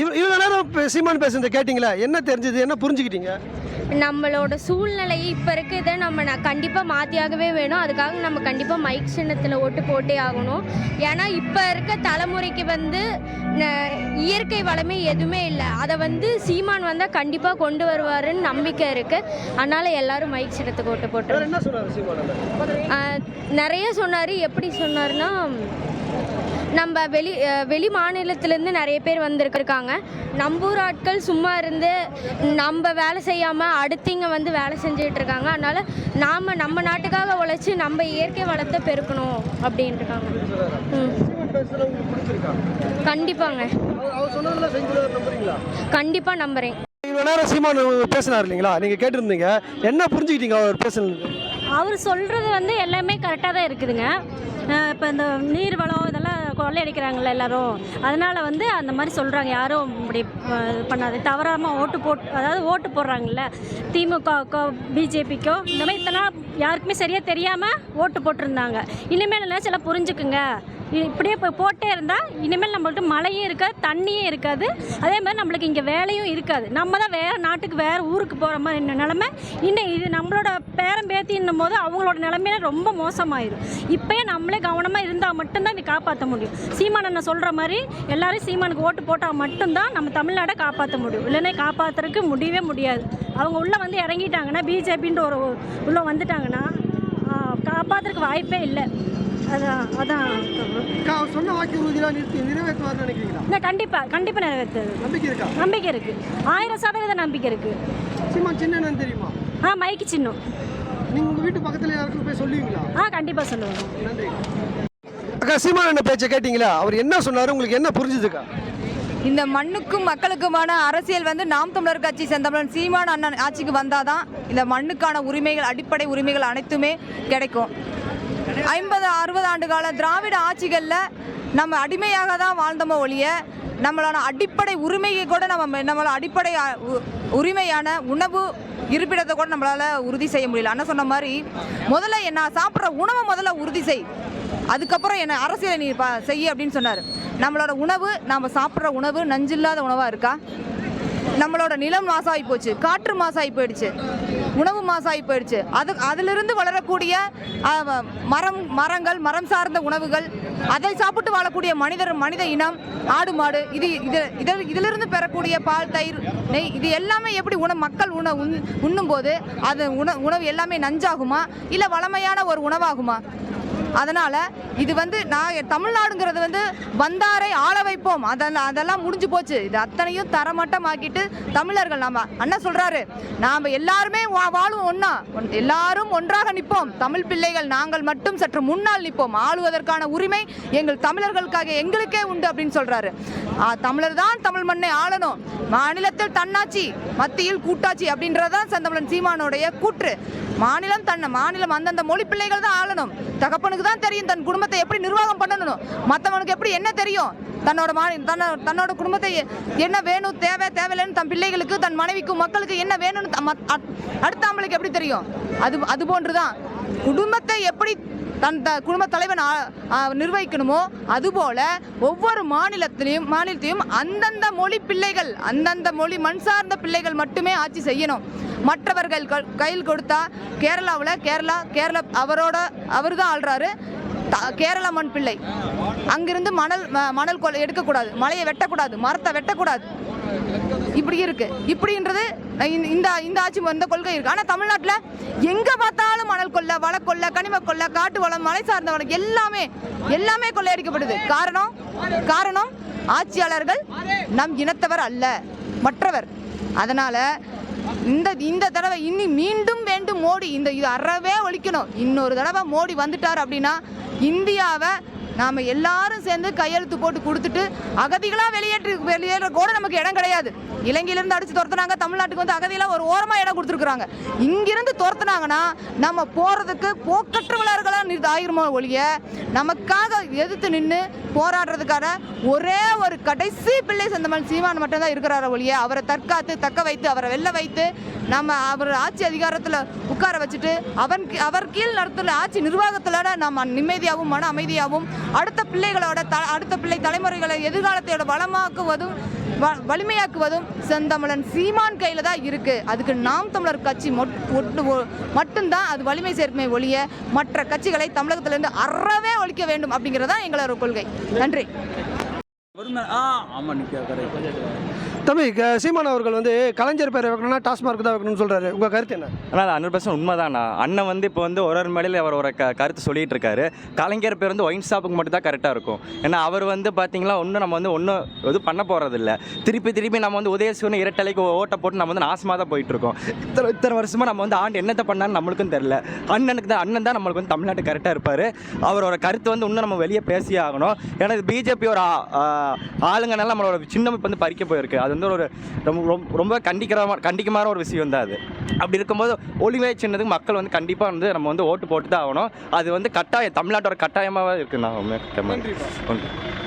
இவ- இவ்வளோ நேரம் சீமான் பேசுனதை கேட்டிங்களா? என்ன தெரிஞ்சது? என்ன புரிஞ்சுக்கிட்டீங்க? நம்மளோட சூழ்நிலை இப்போ இருக்கிறத நம்ம நான் கண்டிப்பாக மாற்றியாகவே வேணும். அதுக்காக நம்ம கண்டிப்பாக மைக் சின்னத்தில் ஓட்டு போட்டே ஆகணும். ஏன்னா இப்போ இருக்க தலைமுறைக்கு வந்து இயற்கை வளமே எதுவுமே இல்லை. அதை வந்து சீமான் வந்தால் கண்டிப்பாக கொண்டு வருவாருன்னு நம்பிக்கை இருக்குது அதனால் எல்லாரும் மைக் சின்னத்துக்கு ஓட்டு போட்டு நிறைய சொன்னார். எப்படி சொன்னார்னா நம்ம வெளி வெளி மாநிலத்திலேருந்து நிறைய பேர் வந்திருக்காங்க. நம்ம ஊர் ஆட்கள் சும்மா இருந்து நம்ம வேலை செய்யாமல் அடுத்தவங்க வந்து வேலை செஞ்சுட்டு இருக்காங்க. அதனால் நாம் நம்ம நாட்டுக்காக உழைச்சி நம்ம இயற்கை வளத்தை பெருக்கணும் அப்படின்ட்டு இருக்காங்க ம். கண்டிப்பாங்க. கண்டிப்பாக நம்புகிறேன் நேரம் சீமான் பேசினார் இல்லைங்களா? நீங்கள் கேட்டிருந்தீங்க. என்ன புரிஞ்சுக்கிட்டீங்க அவர் பேசுனது? அவர் சொல்கிறது வந்து எல்லாமே கரெக்டாக தான் இருக்குதுங்க. இப்போ இந்த நீர் வளம் இதெல்லாம் எல்லாரும். அதனால் வந்து அந்த மாதிரி சொல்கிறாங்க யாரும் இப்படி இது பண்ணாது. தவறாமல் ஓட்டு போட்டு அதாவது ஓட்டு போடுறாங்கல்ல. திமுகவுக்கோ பிஜேபிக்கோ இந்த மாதிரி இத்தனை யாருக்குமே சரியாக தெரியாமல் ஓட்டு போட்டிருந்தாங்க. இனிமேல் எல்லாம் சில புரிஞ்சுக்குங்க. இப்படியே இப்போ போட்டே இருந்தால் இனிமேல் நம்மள்ட்ட மழையும் இருக்காது தண்ணியும் இருக்காது. அதே மாதிரி நம்மளுக்கு இங்கே வேலையும் இருக்காது. நம்ம தான் வேறு நாட்டுக்கு வேறு ஊருக்கு போகிற மாதிரி நிலமை. இன்னும் இது நம்மளோட பேரம் பேத்தின்னும் போது அவங்களோட நிலமையில ரொம்ப மோசமாயிடும் இப்போயே நம்மளே கவனமாக இருந்தால் மட்டும்தான் இதை காப்பாற்ற முடியும். சீமானண்ணன் சொல்கிற மாதிரி எல்லாரும் சீமானுக்கு ஓட்டு போட்டால் மட்டும்தான் நம்ம தமிழ்நாடை காப்பாற்ற முடியும். இல்லைன்னா காப்பாற்றுறதுக்கு முடியவே முடியாது. அவங்க உள்ளே வந்து இறங்கிட்டாங்கன்னா பிஜேபின்ற ஒரு உள்ளே வந்துட்டாங்கன்னா காப்பாற்றுறதுக்கு வாய்ப்பே இல்லை. அதான் அதான். சொன்ன வாக்கு உறுதியெல்லாம் நிறுத்தி நிறைவேற்றுவார்னு நினைக்கிறீங்களா? இல்லை கண்டிப்பாக கண்டிப்பாக நிறைவேற்றுது நம்பிக்கை இருக்கா? நம்பிக்கை இருக்குது ஆயிரம் சதவீத நம்பிக்கை இருக்குது சீமான் சின்ன தெரியுமா? ஆ மைக்கு சின்னம். நீங்க உங்க வீட்டு பக்கத்துல யாருக்கும் போய் சொல்லுவீங்களா? ஆ கண்டிப்பாக சொல்லுவாங்க நன்றி. அக்கா சீமான் என்ன பேச்சை கேட்டீங்களா? அவர் என்ன சொன்னாரு? உங்களுக்கு என்ன புரிஞ்சுதுக்கா? இந்த மண்ணுக்கும் மக்களுக்குமான அரசியல் வந்து நாம் தமிழர் கட்சி செந்தமிழன் சீமான் அண்ணன் ஆட்சிக்கு வந்தாதான் இந்த மண்ணுக்கான உரிமைகள் அடிப்படை உரிமைகள் அனைத்துமே கிடைக்கும். ஐம்பது அறுபது ஆண்டு கால திராவிட ஆட்சிகளில் நம்ம அடிமையாக தான் வாழ்ந்தோமோ ஒழிய நம்மளான அடிப்படை உரிமையை கூட நம்ம நம்மளோட அடிப்படை உ- உரிமையான உணவு இருப்பிடத்தை கூட நம்மளால் உறுதி செய்ய முடியல. அண்ணன் சொன்ன மாதிரி முதல்ல என்ன சாப்பிட்ற உணவை முதல்ல உறுதி செய். அதுக்கப்புறம் என்ன அரசியலை நீ பா செய்ய அப்படின்னு சொன்னார். நம்மளோட உணவு நாம் சாப்பிட்ற உணவு நஞ்சில்லாத உணவாக இருக்கா? நம்மளோட நிலம் மாசாகி போச்சு காற்று மாசாகி போயிடுச்சு. உணவு மாசாகி போயிடுச்சு. அது அதிலிருந்து வளரக்கூடிய மரம் மரங்கள் மரம் சார்ந்த உணவுகள் அதை சாப்பிட்டு வாழக்கூடிய மனிதர் மனித இனம் ஆடு மாடு இது இது இதில் இதிலிருந்து பெறக்கூடிய பால் தயிர் நெய் இது எல்லாமே எப்படி உண மக்கள் உண உண் உண்ணும்போது அது உண உணவு எல்லாமே நஞ்சாகுமா? இல்லை வளமையான ஒரு உணவாகுமா? அதனால் இது வந்து நான் தமிழ்நாடுங்கிறது வந்து வந்தாரை ஆள வைப்போம். அதெல்லாம் அதெல்லாம் முடிஞ்சு போச்சு. இது அத்தனையும் தரமட்டமாக்கிட்டு தமிழர்கள் நாம் அண்ணன் சொல்கிறாரு நாம் எல்லாருமே வா- வாழும் ஒன்றா ஒன்- எல்லாரும் ஒன்றாக நிற்போம். தமிழ் பிள்ளைகள் நாங்கள் மட்டும் சற்று முன்னால் நிற்போம். ஆளுவதற்கான உரிமை எங்கள் தமிழர்களுக்காக எங்களுக்கே உண்டு அப்படின்னு சொல்கிறாரு தமிழர் தான் தமிழ் மண்ணை ஆளணும். மாநிலத்தில் தன்னாட்சி மத்தியில் கூட்டாட்சி அப்படின்றதுதான் செந்தமிழன் சீமானுடைய கூற்று. மாநிலம் தன்னை மாநிலம் அந்தந்த மொழி பிள்ளைகள் தான் ஆளணும். தகப்பனுக்கு தான் தெரியும் தன் குடும்பத்தை எப்படி நிர்வாகம் பண்ணணும் மற்றவனுக்கு எப்படி என்ன தெரியும்? தன்னோட மா தன்ன தன்னோட குடும்பத்தை என்ன வேணும் தேவை தேவையில்லைன்னு தன் பிள்ளைகளுக்கு தன் மனைவிக்கும் மக்களுக்கு என்ன வேணும்னு அடுத்த ஆம்பளைக்கு எப்படி தெரியும்? அது அது போன்று தான் குடும்பத்தை எப்படி தன் த குடும்ப தலைவன் நிர்வகிக்கணுமோ அதுபோல ஒவ்வொரு மாநிலத்திலையும் மாநிலத்தையும் அந்தந்த மொழி பிள்ளைகள் அந்தந்த மொழி மண் சார்ந்த பிள்ளைகள் மட்டுமே ஆட்சி செய்யணும். மற்றவர்கள் கையில் கொடுத்தா கேரளாவில் கேரளா கேரளா அவரோட அவர் தான் ஆள்றாரு. த- கேரள மண் பிள்ளை. அங்கிருந்து மணல் மணல் கொலை எடுக்கக்கூடாது. மலையை வெட்டக்கூடாது. மரத்தை வெட்டக்கூடாது. இப்படி இருக்கு. இப்படின்றது இந்த- இந்த இந்த ஆட்சி இந்த கொள்கை இருக்கு. ஆனா தமிழ்நாட்டில் எங்க பார்த்தாலும் மணல் கொள்ள வளக்கொள்ள கனிம கொள்ள காட்டு வளம் மலை சார்ந்த வளம் எல்லாமே எல்லாமே கொள்ளையடிக்கப்படுது. காரணம்? காரணம் ஆட்சியாளர்கள் நம் இனத்தவர் அல்ல மற்றவர். அதனால இந்த இந்த தடவை இனி மீண்டும் வேண்டும் மோடி. இந்த இது அறவே ஒழிக்கணும். இன்னொரு தடவை மோடி வந்துட்டார் அப்படின்னா இந்தியாவை நாம் எல்லாரும் சேர்ந்து கையெழுத்து போட்டு கொடுத்துட்டு அகதிகளாக வெளியேற்று வெளியேற கூட நமக்கு இடம் கிடையாது. இலங்கையிலேருந்து அடிச்சு துரத்துனாங்க தமிழ்நாட்டுக்கு வந்து அகதியெல்லாம் ஒரு ஓரமாக இடம் கொடுத்துருக்குறாங்க. இங்கிருந்து துரத்துனாங்கன்னா நம்ம போகிறதுக்கு போக்கற்றவர்களாக நிறு ஆயிருமோ ஒழிய நமக்காக எதிர்த்து நின்று போராடுறதுக்கான ஒரே ஒரு கடைசி பிள்ளை செந்தமன் சீமான் மட்டும்தான் இருக்கிறார ஒழிய அவரை தற்காத்து தக்க வைத்து அவரை வெளில வைத்து நம்ம அவர் ஆட்சி அதிகாரத்தில் உட்கார வச்சுட்டு அவன் கீ- அவர் கீழ் நடத்துகிற ஆட்சி நிர்வாகத்தில் நம்ம நிம்மதியாகவும் மன அமைதியாகவும் அடுத்த பிள்ளைகளோட த அடுத்த பிள்ளை தலைமுறைகளை எதிர்காலத்தையோட வளமாக்குவதும் வலிமையாக்குவதும் செந்தமிழன் சீமான் கையில் தான் இருக்கு. அதுக்கு நாம் தமிழர் கட்சி மொட்- ஒட்டு- மட்டும்தான் அது வலிமை சேர்க்குமே ஒழிய மற்ற கட்சிகளை தமிழகத்திலிருந்து அறவே ஒழிக்க வேண்டும் அப்படிங்கிறது தான் எங்களோட கொள்கை. நன்றி. தம்பி சீமான் அவர்கள் வந்து கலைஞர் பேரை வைக்கணும்னா டாஸ்மார்க் தான் வைக்கணும்னு சொல்றாரு. உங்க கருத்து என்ன? ஆனால் ஹண்ட்ரட் பர்சன்ட் உண்மைதாண்ணா. அண்ணன் வந்து இப்போ வந்து ஒரு ஒரு மேடையில் அவர் ஒரு க கருத்து சொல்லிட்டு இருக்காரு. கலைஞர் பேர் வந்து ஒயின் ஷாப்புக்கு மட்டும் தான் கரெக்டாக இருக்கும். ஏன்னா அவர் வந்து பார்த்தீங்களா ஒன்றும் நம்ம வந்து ஒன்றும் இது பண்ண போகிறதில்ல திருப்பி திருப்பி நம்ம வந்து உதயசிவன் இரட்டலைக்கு ஓட்டை போட்டு நம்ம வந்து நாசமாக தான் போயிட்டு இருக்கோம். இத்தனை இத்தனை வருஷமாக நம்ம வந்து ஆண்டு என்னத்தை பண்ணான்னு நம்மளுக்கும் தெரில அண்ணனுக்கு தான் அண்ணன் தான் நம்மளுக்கு வந்து தமிழ்நாட்டு கரெக்டாக இருப்பார். அவரோட கருத்து வந்து இன்னும் நம்ம வெளியே பேசியே ஆகணும். ஏன்னா இது பிஜேபியோட ஆளுங்கனால நம்மளோட சின்னம் இப்போ வந்து பறிக்க போயிருக்கு. அது வந்து ஒரு ரொம்ப ரொம்ப- கண்டிக்கிற கண்டிக்கமான ஒரு விஷயம் தான் அது. அப்படி இருக்கும்போது ஒளிவே சின்னதுக்கு மக்கள் வந்து கண்டிப்பாக வந்து நம்ம வந்து ஓட்டு போட்டு தான் ஆகணும். அது வந்து கட்டாயம் தமிழ்நாட்டோட கட்டாயமாக இருக்குண்ணா. உண்மை.